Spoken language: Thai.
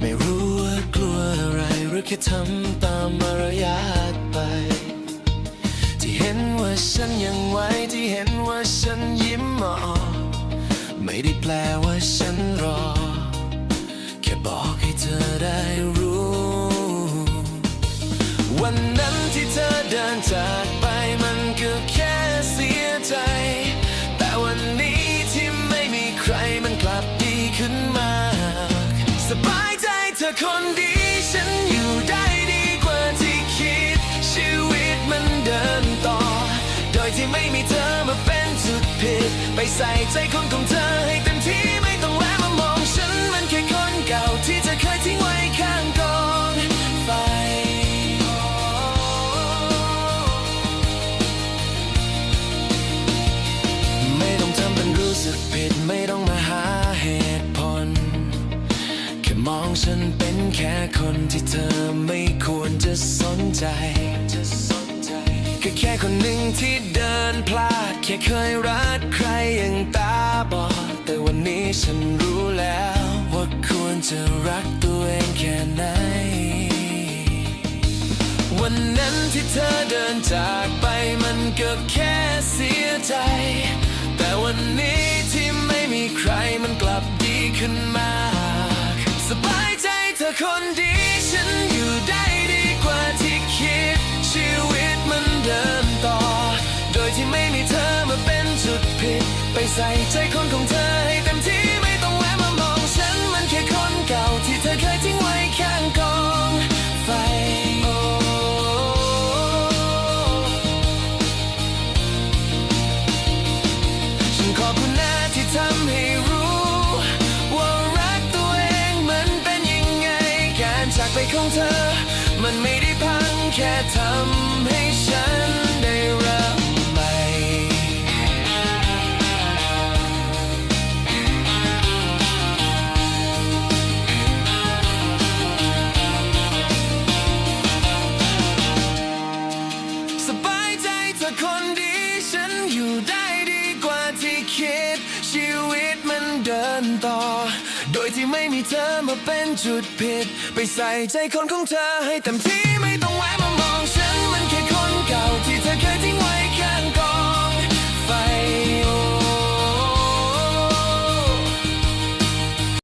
ไม่รู้ว่ากลัวอะไรหรือแค่ทำตามมารยาทไป ที่เห็นว่าฉันยังไหวที่เห็นว่าฉันยิ้มออกไม่ได้แปลว่าฉันรอ แค่บอกให้เธอได้รู้ วันนั้นที่เธอเดินจากไปมันก็แค่ อคนดีฉันอยู่ได้ดีกว่าที่คิด ชีวิตมันเดินต่อ โดยที่ไม่มีเธอมาเป็นจุดผิด ไปใส่ใจคนของเธอให้เต็มที่ไม่ต้องแวะมามองฉันมันแค่คนเก่าที่เธอเคยทิ้งไว้ข้างกองไฟไม่ต้องทำเป็นรู้สึกผิดไม่ต้องมา ฉันเป็นแค่คนที่เธอไม่ควรจะสนใจ ก็แค่คนหนึ่งที่เดินพลาด แค่เคยรักใครอย่างตาบอด แต่วันนี้ฉันรู้แล้ว ว่าควรจะรักตัวเองแค่ไหน วันนั้นที่เธอเดินจากไปมันก็แค่เสียใจ อคนดีฉันอยู่ได้ดีกว่าที่คิด ชีวิตมันเดินต่อ โดยที่ไม่มีเธอมาเป็นจุดผิด ไปใส่ใจคนของเธอ ของเธอ มันไม่ได้พังแค่ทำให้ฉันได้เริ่มใหม่สบายใจเธอคนดี ฉันอยู่ได้ดีกว่าที่คิด เดินต่อ โดยที่ไม่มีเธอมาเป็นจุดผิด ไปใส่ใจคนของเธอให้เต็มที่ไม่ต้องแวะ